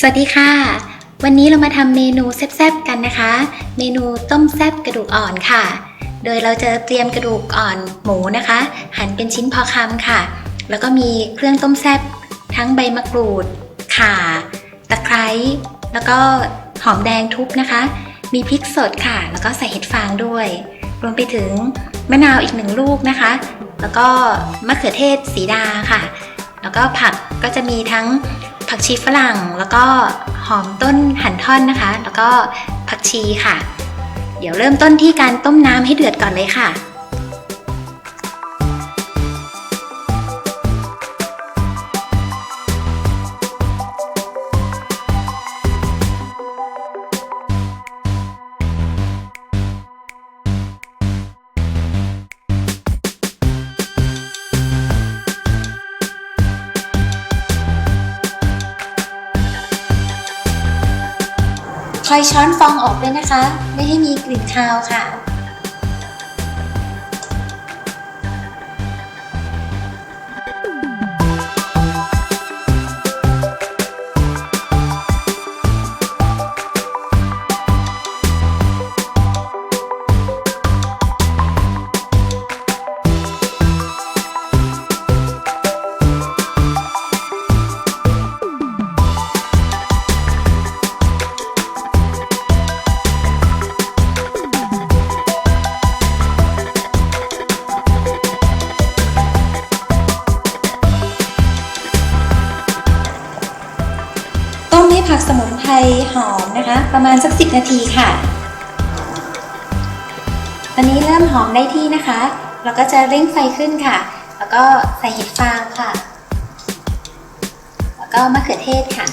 สวัสดีค่ะ วันนี้เรามาทำเมนูแซ่บๆกันนะคะ เมนูต้มแซ่บกระดูกอ่อนค่ะ โดยเราจะเตรียมกระดูกอ่อนหมูนะคะ หั่นเป็นชิ้นพอคำค่ะ แล้วก็มีเครื่องต้มแซ่บทั้งใบมะกรูด ข่า ตะไคร้ แล้วก็หอมแดงทุบนะคะ มีพริกสดค่ะ แล้วก็ใส่เห็ดฟางด้วย รวมไปถึงมะนาวอีกหนึ่งลูกนะคะ แล้วก็มะเขือเทศสีดาค่ะ แล้วก็ผักก็จะมีทั้ง ผักชีฝรั่ง แล้วก็หอมต้นหั่นท่อนนะคะ แล้วก็ผักชีค่ะ เดี๋ยวเริ่มต้นที่การต้มน้ำให้เดือดก่อนเลยค่ะ อยช้อนฟองออกด้วยนะคะ ไม่ให้มีกลิ่นคาวค่ะ ผักสมุนไพรหอมนะคะ ประมาณสักสินาทีค่ะ ตอนนี้เริ่มหอมได้ที่นะคะ เราก็จะเร่งไฟขึ้นค่ะ แล้วก็ใส่เห็ดฟางค่ะ แล้วก็มะเขือเทศค่ะ